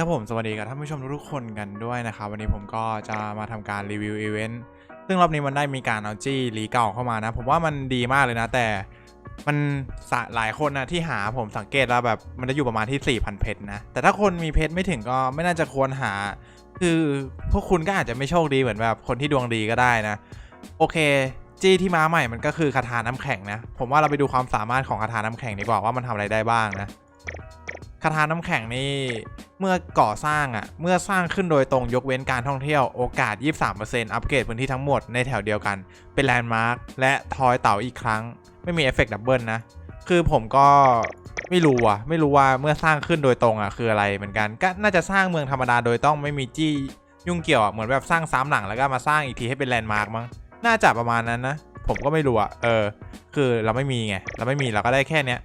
ครับผมสวัสดีกับท่านผู้ชมทุกคนกันด้วยนะครับวันนี้ผมก็จะมาทำการรีวิวอีเวนต์ซึ่งรอบนี้มันได้มีการเอาจี้รีเก่าเข้ามานะ ผมว่ามันดีมากเลยนะ แต่มันสะหลายคนนะที่หาผมสังเกตแล้วแบบมันจะอยู่ประมาณที่ 4,000 เพชรนะ แต่ถ้าคนมีเพชรไม่ถึงก็ไม่น่าจะควรหา คือพวกคุณก็อาจจะไม่โชคดีเหมือนแบบคนที่ดวงดีก็ได้นะ โอเคจี้ที่มาใหม่มันก็คือคาถาน้ำแข็งนะ ผมว่าเราไปดูความสามารถของคาถาน้ำแข็งดีกว่าว่ามันทำอะไรได้บ้างนะ คาถาน้ำแข็งนี่เมื่อก่อสร้างอะ่ะ เมื่อสร้างขึ้นโดยตรงยกเว้นการท่องเที่ยวโอกาส 23%อัปเกรดพื้นที่ทั้งหมดในแถวเดียวกัน เป็นแลนด์มาร์คและทอยเต่าอีกครั้ง ไม่มีเอฟเฟกต์ดับเบิลนะ คือผมก็ไม่รู้อะ ไม่รู้ว่าเมื่อสร้างขึ้นโดยตรงอะคืออะไรเหมือนกันก็น่าจะสร้างเมืองธรรมดาโดยต้องไม่มีจี้ยุ่งเกี่ยวอะเหมือนแบบสร้างซ้ำหลังแล้วก็มาสร้างอีกทีให้เป็นแลนด์มาร์คมั้งน่าจะประมาณนั้นนะผมก็ไม่รู้อะเออ คือเราไม่มีไงเราไม่มีเราก็ได้แค่เนี้ย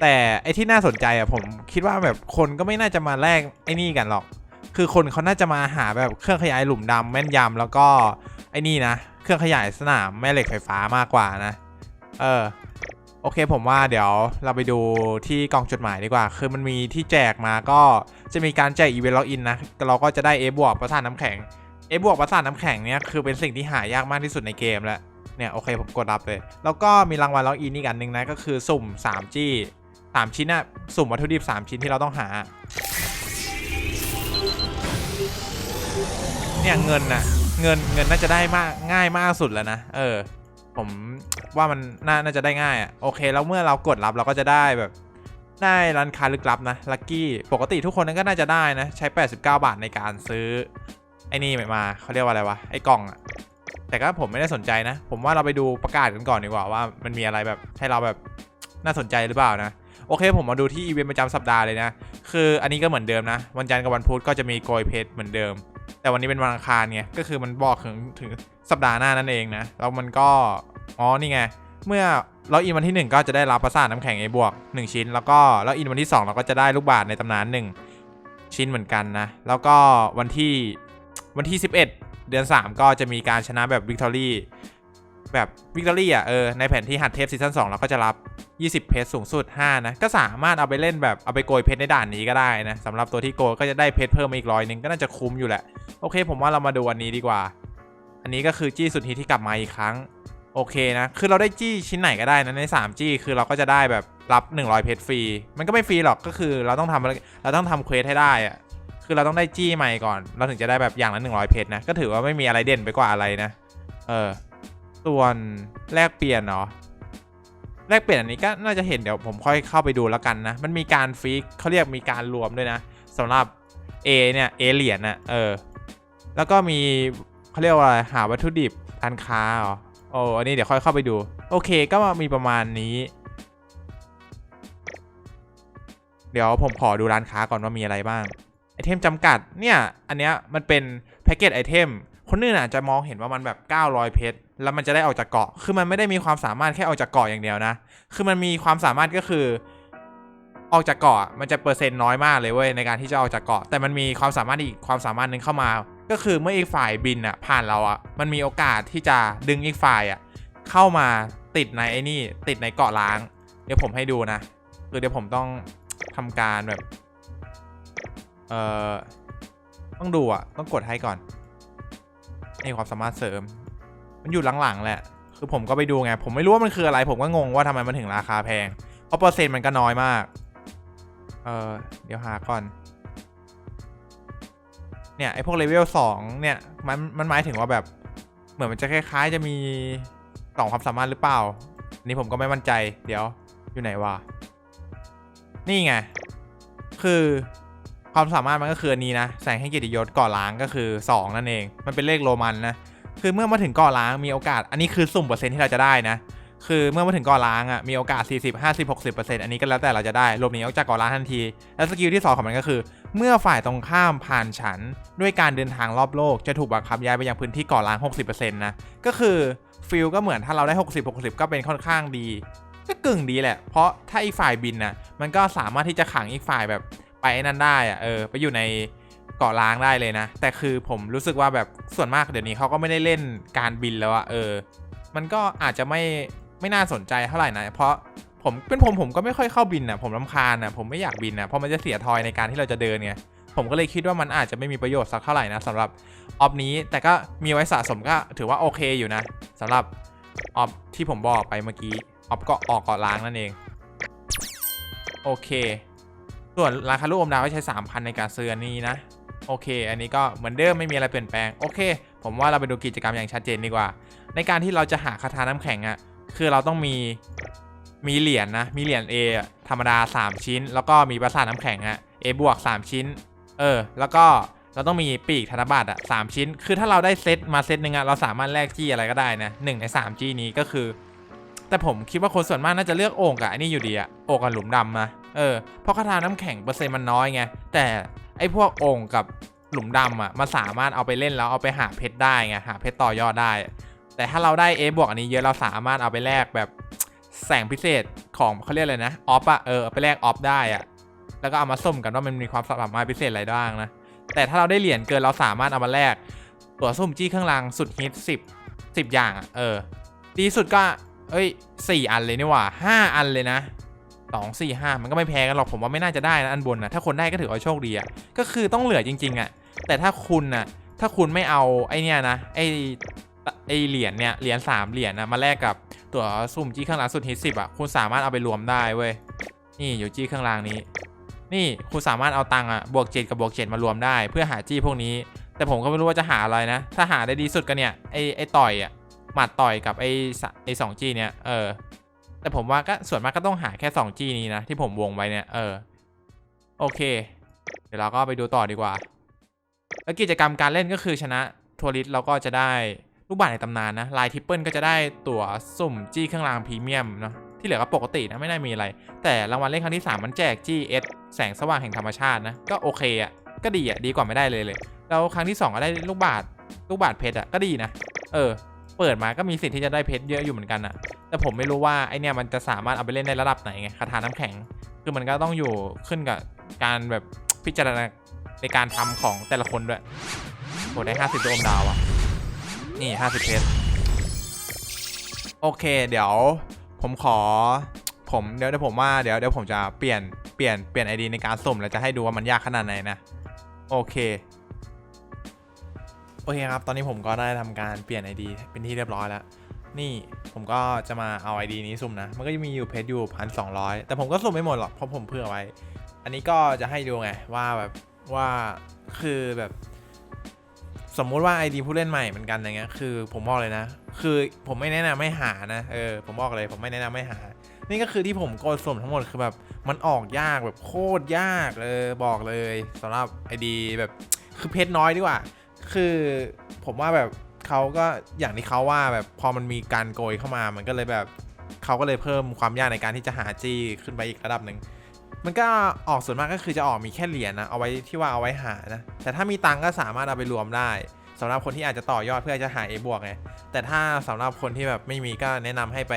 แต่ไอที่น่าสนใจอะผมคิดว่าแบบคนก็ไม่น่าจะมาแลกไอ้นี่กันหรอก คือคนเขาน่าจะมาหาแบบเครื่องขยายหลุมดำแม่นยำแล้วก็ไอ้นี่นะ เครื่องขยายสนามแม่เหล็กไฟฟ้ามากกว่านะ เออโอเคผมว่าเดี๋ยวเราไปดูที่กล่องจดหมายดีกว่า คือมันมีที่แจกมาก็จะมีการแจกอีเวนต์ล็อกอินนะ เราก็จะได้ A บวกประสาทน้ำแข็ง A บวกประสาทน้ำแข็งเนี่ยคือเป็นสิ่งที่หายากมากที่สุดในเกมแล้วเนี่ยโอเคผมกดรับเลย แล้วก็มีรางวัลล็อกอินอีกอันหนึ่งนะก็คือสุ่ม3จี้ 3 ชิ้นอะสุ่มวัตถุดิบ 3 ชิ้นที่เราต้องหา เนี่ยเงินน่ะ เงินเงินน่าจะได้มากง่ายมากสุดแล้วนะ เออ ผมว่ามันน่าน่าจะได้ง่ายอะโอเค แล้วเมื่อเรากดรับเราก็จะได้แบบ ได้ร้านค้าลึกลับนะลัคกี้ปกติทุกคนนั้นก็น่าจะได้นะ ใช้ 89 บาทในการซื้อ ไอ้นี่มาเขาเรียกว่าอะไรวะไอ้กล่องอะแต่ก็ผมไม่ได้สนใจนะ ผมว่าเราไปดูประกาศกันก่อนดีกว่าว่ามันมีอะไรแบบให้เราแบบน่าสนใจหรือเปล่านะ โอเคผมมาดูที่อีเวนต์ประจำสัปดาห์เลยนะ คืออันนี้ก็เหมือนเดิมนะ วันจันทร์กับวันพุธก็จะมีโกยเพชรเหมือนเดิม แต่วันนี้เป็นวันอังคารไงก็คือมันบอกถึงถึงสัปดาห์หน้านั่นเองนะแล้วมันก็อ๋อนี่ไงเมื่อเราอินวันที่ 1 ก็จะได้รับประสาทน้ำแข็ง A บวก1ชิ้น แล้วก็เราอินวันที่ 2 เราก็จะได้ลูกบาศก์ในตำนาน 1 ชิ้นเหมือนกันนะ แล้วก็วันที่วันที่ 11 เดือน 3 ก็จะมีการชนะแบบวิกตอรี่ แบบวิกตอรี่อะเออในแผนที่หัดเทพซีซั่น2เราก็จะรับ 20 เพชรสูงสุด 5 นะ ก็สามารถเอาไปเล่นแบบเอาไปโกยเพชรในด่านนี้ก็ได้นะสำหรับตัวที่โกยก็จะได้เพชรเพิ่มมาอีกร้อยหนึงก็น่าจะคุ้มอยู่แหละ โอเค ผมว่าเรามาดูอันนี้ดีกว่า อันนี้ก็คือจี้สุดฮิตที่กลับมาอีกครั้งโอเคนะ คือเราได้จี้ชิ้นไหนก็ได้นะใน3จี้คือเราก็จะได้แบบรับ 100 เพชรฟรี มันก็ไม่ฟรีหรอก ก็คือเราต้องทำเราต้องทำเควสให้ได้อะคือเราต้องได้จี้ใหม่ก่อน เราถึงจะได้แบบอย่างละ100 เพชรนะ ก็ถือว่าไม่มีอะไรเด่นไปกว่าอะไรนะ เออ ส่วนแลกเปลี่ยนเนาะแลกเปลี่ยนอันนี้ก็น่าจะเห็นเดี๋ยวผมค่อยเข้าไปดูแล้วกันนะ มันมีการฟิกเขาเรียกมีการรวมด้วยนะสำหรับ A เนี่ย A เหรียญน่ะเออ แล้วก็มีเขาเรียกว่าอะไรหาวัตถุดิบการค้าเหรอโอ้อันนี้เดี๋ยวค่อยเข้าไปดู โอเคก็มีประมาณนี้ เดี๋ยวผมขอดูร้านค้าก่อนว่ามีอะไรบ้างไอเทมจำกัดเนี่ย อันเนี้ยมันเป็นแพ็กเกจไอเทม คนอื่นอาจจะมองเห็นว่ามันแบบ 900 เพชรแล้วมันจะได้ออกจากเกาะ คือมันไม่ได้มีความสามารถแค่ออกจากเกาะอย่างเดียวนะ คือมันมีความสามารถก็คือ ออกจากเกาะมันจะเปอร์เซ็นต์น้อยมากเลยเว้ยในการที่จะออกจากเกาะ แต่มันมีความสามารถอีกความสามารถหนึ่งเข้ามา ก็คือเมื่ออีกฝ่ายบินอะผ่านเราอะ มันมีโอกาสที่จะดึงอีกฝ่ายอะเข้ามาติดในไอ้นี่ ติดในเกาะล้าง เดี๋ยวผมให้ดูนะคือเดี๋ยวผมต้องทำการแบบ เอ่อ ต้องดูอะ ต้องกดให้ก่อน นี่ความสามารถเสริม มันอยู่หลังๆแหละ คือผมก็ไปดูไง ผมไม่รู้ว่ามันคืออะไร ผมก็งงว่าทำไมมันถึงราคาแพง เพราะเปอร์เซ็นต์มันก็น้อยมาก เออเดี๋ยวหาก่อน เนี่ยไอพวกเลเวลสองเนี่ยมันมันหมายถึงว่าแบบ เหมือนมันจะคล้าย ๆ จะมีสองความสามารถหรือเปล่า อันนี้ผมก็ไม่มั่นใจ เดี๋ยวอยู่ไหนวะ นี่ไง คือ ความสามารถมันก็คืออันนี้นะแสงให้เกียรติยศก่อล้างก็คือ 2 นั่นเอง มันเป็นเลขโรมันนะคือเมื่อมาถึงก่อล้างมีโอกาส อันนี้คือสุ่มเปอร์เซ็นต์ที่เราจะได้นะ คือเมื่อมาถึงก่อล้างอะมีโอกาส 40 50 60อันนี้ก็แล้วแต่เราจะได้หลบหนีออกจากก่อล้างทันที และสกิลที่ 2 ของมันก็คือ เมื่อฝ่ายตรงข้ามผ่านฉัน ด้วยการเดินทางรอบโลกจะถูกบังคับย้ายไปยังพื้นที่ก่อล้าง 60%นะก็คือฟิลก็เหมือนถ้าเราได้ 60 60 ก็เป็นค่อนข้างดี ก็กึ่งดีแหละ เพราะถ้าอีกฝ่ายบินน่ะมันก็สามารถที่จะขังอีกฝ่ายแบบ ไปนั่นได้อะเออไปอยู่ในเกาะล้างได้เลยนะ แต่คือผมรู้สึกว่าแบบส่วนมากเดี๋ยวนี้เขาก็ไม่ได้เล่นการบินแล้วอะเออ มันก็อาจจะไม่ไม่น่าสนใจเท่าไหร่นะ เพราะผมเป็นผมผมก็ไม่ค่อยเข้าบินอะผมรำคาญอะผมไม่อยากบินอะเพราะมันจะเสียทอยในการที่เราจะเดินไงผมก็เลยคิดว่ามันอาจจะไม่มีประโยชน์สักเท่าไหร่นะสำหรับออฟนี้แต่ก็มีไว้สะสมก็ถือว่าโอเคอยู่นะสำหรับออฟที่ผมบอกไปเมื่อกี้ออฟก็ออกเกาะล้างนั่นเอง โอเค ส่วนราคาลูกอมดาวก็ใช้ 3,000 ในการซื้ออันนี้นะ โอเค อันนี้ก็เหมือนเดิมไม่มีอะไรเปลี่ยนแปลง โอเค ผมว่าเราไปดูกิจกรรมอย่างชัดเจนดีกว่า ในการที่เราจะหาคาถาน้ำแข็งอะ่ะ คือเราต้องมี มีเหรียญนะมีเหรียญ A อธรรมดา 3 ชิ้น แล้วก็มีประสาทน้ำแข็งอะ A บวก 3 ชิ้น เออ แล้วก็เราต้องมีปีกธนบัตรอะสามชิ้น คือถ้าเราได้เซตมาเซตหนึ่งอะเราสามารถแลกจี้อะไรก็ได้นะหนึ่งใน3จี้นี้ก็คือ แต่ผมคิดว่าคนส่วนมากน่าจะเลือกโอ่งกับอันนี้อยู่ดีอะโอ่งกับหลุมดำนะ เออเพราะคาถาน้ำแข็งเปอร์เซ็นต์มันน้อยไงแต่ไอ้พวกโอ่งกับหลุมดำอะมันสามารถเอาไปเล่นแล้วเอาไปหาเพชรได้ไงหาเพชรต่อยอดได้ แต่ถ้าเราได้ A บวกอันนี้เยอะเราสามารถเอาไปแลกแบบแสงพิเศษของเขาเรียกอะไรนะออฟอะเออไปแลกออฟได้อะแล้วก็เอามาส้มกันว่ามันมีความสามารถพิเศษอะไรบ้างนะแต่ถ้าเราได้เหรียญเกินเราสามารถเอามาแลกตัวสุ่มจี้เครื่องรางสุดฮิตสิบสิบอย่างอะเออ ดีสุดก็ เอ้ยสี่อันเลยนี่หว่าห้าอันเลยนะ สองสี่ห้ามันก็ไม่แพ้กันหรอกผมว่าไม่น่าจะได้นะอันบนนะถ้าคนได้ก็ถือว่าโชคดีอะก็คือต้องเหลือจริง ๆอะแต่ถ้าคุณน่ะถ้าคุณไม่เอาไอเนี่ยนะไอไอเหรียญเนี่ยเหรียญสามเหรียญนะมาแลกกับตัวสุ่มจี้เครื่องรางสุดฮิตสิบอะคุณสามารถเอาไปรวมได้เว้ยนี่อยู่จี้เครื่องรางนี้ นี่คุณสามารถเอาตังค์อะบวกเจ็ดกับบวกเจ็ดมารวมได้ เพื่อหาจี้พวกนี้ แต่ผมก็ไม่รู้ว่าจะหาอะไรนะ ถ้าหาได้ดีสุดก็เนี่ยไอไอต่อยอะหมัดต่อยกับไอไอสองจี้เนี่ยเออ แต่ผมว่าก็ส่วนมากก็ต้องหาแค่สองจี้นี้นะ ที่ผมวงไว้เนี่ย เออ โอเค เดี๋ยวเราก็ไปดูต่อดีกว่า แล้วกิจกรรมการเล่นก็คือชนะทัวริสเราก็จะได้ลูกบาศในตำนานนะลายทิปเปิลก็จะได้ตั๋วสุ่มจี้เครื่องรางพรีเมียมเนาะที่เหลือก็ปกตินะไม่น่ามีอะไร แต่รางวัลเล่นครั้งที่ 3 มันแจก GS แสงสว่างแห่งธรรมชาตินะ ก็โอเคอะ่ะก็ดีอะ่ะดีกว่าไม่ได้เลยเลย แล้วครั้งที่ 2 ก็ได้ลูกบาทลูกบาทเพชรอะ่ะก็ดีนะ เออ เปิดมาก็มีสิทธิ์ที่จะได้เพชรเยอะอยู่เหมือนกันอะ่ะ แต่ผมไม่รู้ว่าไอเนี่ยมันจะสามารถเอาไปเล่นในระดับไหนไงคาถาน้ำแข็ง คือมันก็ต้องอยู่ขึ้นกับการแบบพิจารณาในการทำของแต่ละคนด้วยโหได้ 50 โดมดาวอะ่ะนี่ 50 เพชรโอเค เดี๋ยวผมขอ ผมเดี๋ยวเดี๋ยวผมว่าเดี๋ยวเดี๋ยวผมจะเปลี่ยนเปลี่ยนเปลี่ยนไอดีในการสุ่มแล้วจะให้ดูว่ามันยากขนาดไหนนะ โอเค โอเคครับ ตอนนี้ผมก็ได้ทำการเปลี่ยน ID เป็นที่เรียบร้อยแล้ว นี่ผมก็จะมาเอา ID นี้สุ่มนะ มันก็จะมีอยู่เพจอยู่พันสองแต่ผมก็สุ่มไม่หมดหรอก เพราะผมเผื่อไว้ อันนี้ก็จะให้ดูไง ว่าแบบว่าคือแบบ สมมุติว่า ID ผู้เล่นใหม่เหมือนกันอย่างเงี้ยคือผมบอกเลยนะ คือผมไม่แนะนำไม่หานะเออผมบอกเลย ผมไม่แนะนำไม่หา นี่ก็คือที่ผมกดสุ่มทั้งหมดคือแบบมันออกยากแบบโคตรยากเลยบอกเลยสำหรับ ID แบบคือเพชรน้อยดีกว่า คือผมว่าแบบ เขาก็อย่างที่เขาว่าแบบพอมันมีการโกยเข้ามา มันก็เลยแบบเขาก็เลยเพิ่มความยากในการที่จะหาจี้ขึ้นไปอีกระดับหนึ่งมันก็ออกส่วนมากก็คือจะออกมีแค่เหรียญนะเอาไว้ที่ว่าเอาไว้หานะแต่ถ้ามีตังก็สามารถเอาไปรวมได้สำหรับคนที่อาจจะต่อยอดเพื่อจะหา A บวกไงแต่ถ้าสำหรับคนที่แบบไม่มีก็แนะนำให้ไป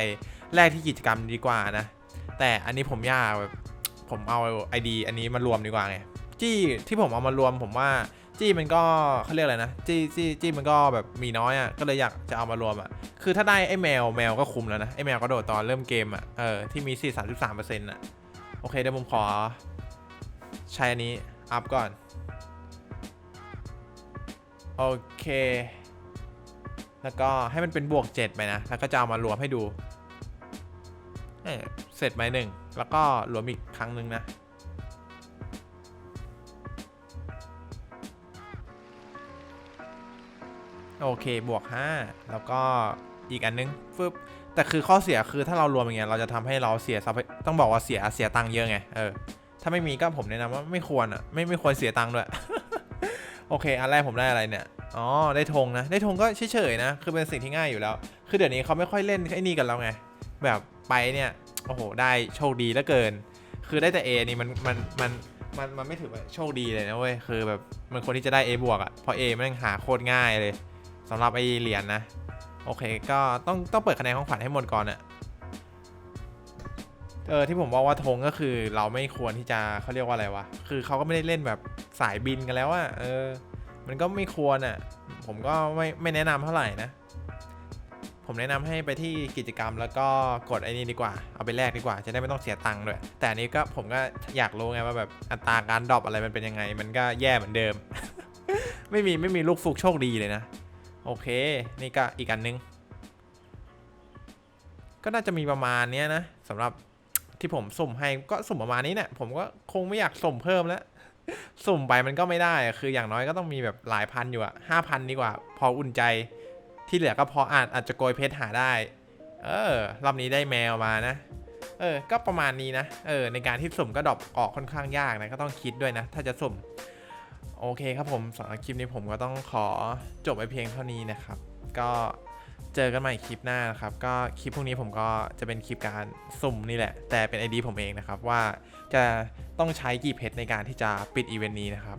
แลกที่กิจกรรมดีกว่านะแต่อันนี้ผมยากแบบผมเอา ID อันนี้มารวมดีกว่าไงจี้ที่ผมเอามารวมผมว่า จี้มันก็เขาเรียกอะไรนะ จี้จี้จี้มันก็แบบมีน้อยอะก็เลยอยากจะเอามารวมอะคือถ้าได้ไอ้แมวแมวก็คุมแล้วนะไอ้แมวก็โดดตอนเริ่มเกมอะเออที่มี4 33เปอร์เซ็นต์อะโอเคเดี๋ยวผมขอ ใช้อันนี้ อัพก่อน โอเค แล้วก็ให้มันเป็นบวก 7 ไปนะ แล้วก็จะเอามารวมให้ดูเเสร็จไหมหนึ่ง แล้วก็รวมอีกครั้งหนึ่งนะ โอเคบวก 5 แล้วก็อีกอันนึงฟึบแต่คือข้อเสียคือถ้าเรารวมอย่างเงี้ยเราจะทำให้เราเสียทรัพย์ต้องบอกว่าเสียเสียตังค์เยอะไงเออถ้าไม่มีก็ผมแนะนำว่าไม่ควรอะไม่ไม่ควรเสียตังค์ด้วยโอเค อันแรกผมได้อะไรเนี่ยอ๋อได้ธงนะ ได้ธงก็เฉยๆนะ คือเป็นสิ่งที่ง่ายอยู่แล้ว คือเดี๋ยวนี้เขาไม่ค่อยเล่นไอ้นี่กันแล้วไง แบบไปเนี่ยโอ้โหได้โชคดีเหลือเกิน คือได้แต่ A นี่มันมันมันมันมันไม่ถือว่าโชคดีเลยนะเว้ยคือแบบมันคนที่จะได้ A บวกอะ่ะเพราะ A มันหาโคตรง่ายเลย สำหรับไอเหรียญนะ โอเค ก็ต้องต้องเปิดคะแนนของขวัญให้หมดก่อนอะเออที่ผมบอกว่าธงก็คือเราไม่ควรที่จะเขาเรียกว่าอะไรวะ คือเขาก็ไม่ได้เล่นแบบสายบินกันแล้วอะเออ มันก็ไม่ควรอะผมก็ไม่ไม่แนะนำเท่าไหร่นะ ผมแนะนำให้ไปที่กิจกรรมแล้วก็กดไอ้นี่ดีกว่า เอาไปแลกดีกว่า จะได้ไม่ต้องเสียตังค์ด้วย แต่อันนี้ก็ผมก็อยากรู้ไงว่าแบบอัตราการดรอปอะไรมันเป็นยังไง มันก็แย่เหมือนเดิม ไม่มีไม่มีลูกฟุกโชคดีเลยนะ โอเค นี่ก็อีกอันนึง ก็น่าจะมีประมาณนี้นะสำหรับที่ผมสุ่มให้ก็สุ่มประมาณนี้เนี่ยผมก็คงไม่อยากสุ่มเพิ่มแล้วสุ่มไปมันก็ไม่ได้ คืออย่างน้อยก็ต้องมีแบบหลายพันอยู่อะห้าพันดีกว่า พออุ่นใจที่เหลือก็พออาจอาจจะโกยเพชรหาได้ เออรอบนี้ได้แมวมานะ เออ ก็ประมาณนี้นะ เออ ในการที่สุ่มก็ดรอปออกค่อนข้างยากนะ ก็ต้องคิดด้วยนะ ถ้าจะสุ่ม โอเคครับผมสำหรับคลิปนี้ผมก็ต้องขอจบไปเพียงเท่านี้นะครับ ก็เจอกันใหม่คลิปหน้านะครับ ก็คลิปพวกนี้ผมก็จะเป็นคลิปการสุ่มนี่แหละ แต่เป็น ID ผมเองนะครับว่าจะต้องใช้กี่เพชรในการที่จะปิดอีเวนต์นี้นะครับ